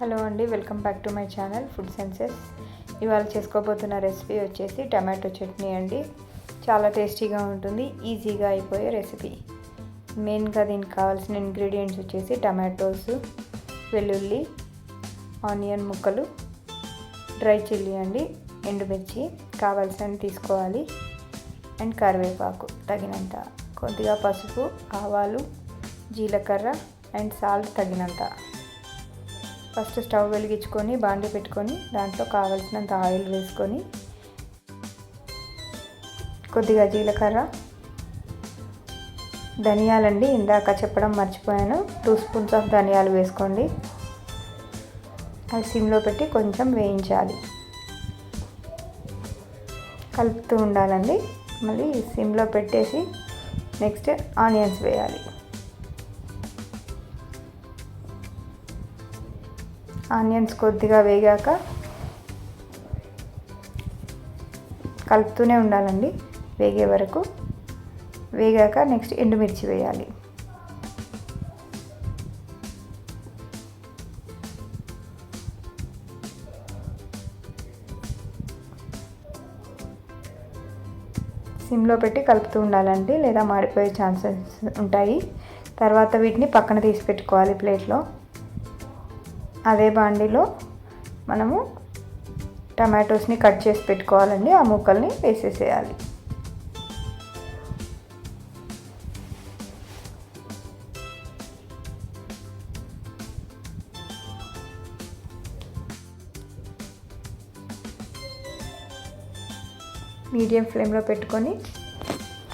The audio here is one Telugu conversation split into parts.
హలో అండి welcome back to my channel food senses. ఇవాళ చేసుకోబోతున్న రెసిపీ వచ్చేసి టమాటో చట్నీ అండి. చాలా టేస్టీగా ఉంటుంది ఈజీగా అయిపోయే రెసిపీ. మెయిన్గా దీనికి కావాల్సిన ఇంగ్రీడియంట్స్ వచ్చేసి టమాటోస్ వెల్లుల్లి ఆనియన్ ముక్కలు డ్రై చిల్లీ అండి ఎండుమిర్చి కావాల్సినవి తీసుకోవాలి అండ్ కరివేపాకు తగినంత కొద్దిగా పసుపు ఆవాలు జీలకర్ర అండ్ సాల్ట్ తగినంత. ఫస్ట్ స్టవ్ వెలిగించుకొని బాండి పెట్టుకొని దాంట్లో కావలసినంత ఆయిల్ వేసుకొని కొద్దిగా జీలకర్ర ధనియాలండి. ఇందాక చెప్పడం మర్చిపోయాను. టూ స్పూన్స్ ఆఫ్ ధనియాలు వేసుకోండి. అది సిమ్లో పెట్టి కొంచెం వేయించాలి. కలుపుతూ ఉండాలండి. మళ్ళీ సిమ్లో పెట్టేసి నెక్స్ట్ ఆనియన్స్ వేయాలి. ఆనియన్స్ కొద్దిగా వేగాక కలుపుతూనే ఉండాలండి వేగే వరకు. వేగాక నెక్స్ట్ ఎండుమిర్చి వేయాలి. సిమ్లో పెట్టి కలుపుతూ ఉండాలండి లేదా మాడిపోయే ఛాన్సెస్ ఉంటాయి. తర్వాత వీటిని పక్కన తీసి పెట్టుకోవాలి ప్లేట్లో. అదే బాండీలో మనము టమాటోస్ని కట్ చేసి పెట్టుకోవాలండి. ఆ ముక్కల్ని వేసేసేయాలి. మీడియం ఫ్లేమ్లో పెట్టుకొని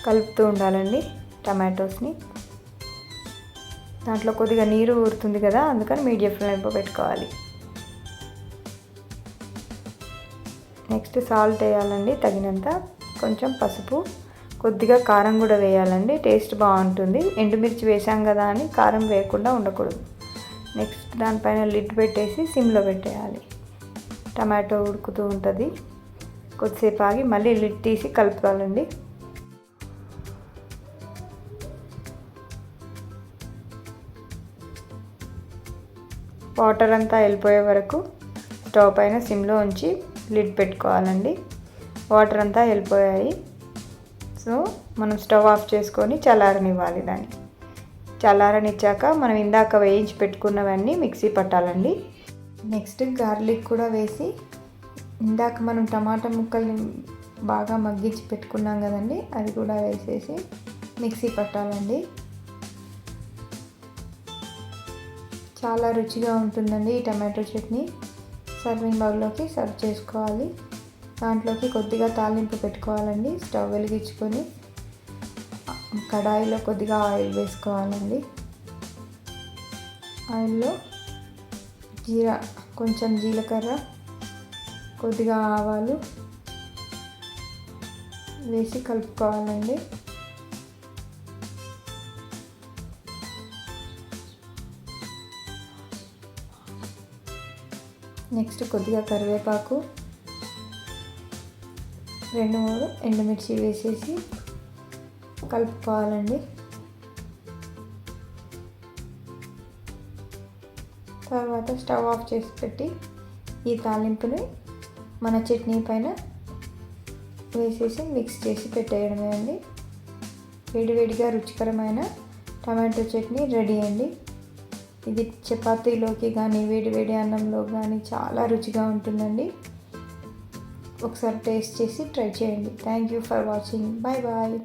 కలుపుతూ ఉండాలండి టమాటోస్ని. దాంట్లో కొద్దిగా నీరు ఊరుతుంది కదా అందుకని మీడియం ఫ్లేమ్లో పెట్టుకోవాలి. నెక్స్ట్ సాల్ట్ వేయాలండి తగినంత కొంచెం పసుపు కొద్దిగా కారం కూడా వేయాలండి టేస్ట్ బాగుంటుంది. ఎండుమిర్చి వేసాం కదా అని కారం వేయకుండా ఉండకూడదు. నెక్స్ట్ దానిపైన లిడ్ పెట్టేసి సిమ్లో పెట్టేయాలి. టమాటో ఉడుకుతూ ఉంటుంది. కొద్దిసేపు ఆగి మళ్ళీ లిడ్ తీసి కలుపుకోవాలండి. వాటర్ అంతా వెళ్ళిపోయే వరకు స్టవ్ పైన సిమ్లో ఉంచి లిడ్ పెట్టుకోవాలండి. వాటర్ అంతా వెళ్ళిపోయాయి. సో మనం స్టవ్ ఆఫ్ చేసుకొని చల్లారనివ్వాలి దాన్ని. చల్లారనిచ్చాక మనం ఇందాక వేయించి పెట్టుకున్నవన్నీ మిక్సీ పట్టాలండి. నెక్స్ట్ గార్లిక్ కూడా వేసి ఇందాక మనం టమాటా ముక్కల్ని బాగా మగ్గించి పెట్టుకున్నాం కదండి అది కూడా వేసేసి మిక్సీ పట్టాలండి. చాలా రుచిగా ఉంటుందండి ఈ టమాటో చట్నీ. సర్వింగ్ బౌల్లోకి సర్వ్ చేసుకోవాలి. దాంట్లోకి కొద్దిగా తాలింపు పెట్టుకోవాలండి. స్టవ్ వెలిగించుకొని కడాయిలో కొద్దిగా ఆయిల్ వేసుకోవాలండి. ఆయిల్లో జీరా కొంచెం జీలకర్ర కొద్దిగా ఆవాలు వేసి కలుపుకోవాలండి. నెక్స్ట్ కొద్దిగా కరివేపాకు. రెండు మూడు ఎండుమిర్చి వేసేసి కలుపుకోవాలండి. తర్వాత స్టవ్ ఆఫ్ చేసి పెట్టి ఈ తాలింపుని మన చట్నీ పైన వేసేసి మిక్స్ చేసి పెట్టేయడమే అండి. వేడివేడిగా రుచికరమైన టమాటో చట్నీ రెడీ అండి. ఇది చపాతీలోకి కానీ వేడి వేడి అన్నంలో కానీ చాలా రుచిగా ఉంటుందండి. ఒకసారి టేస్ట్ చేసి ట్రై చేయండి. Thank you for watching bye bye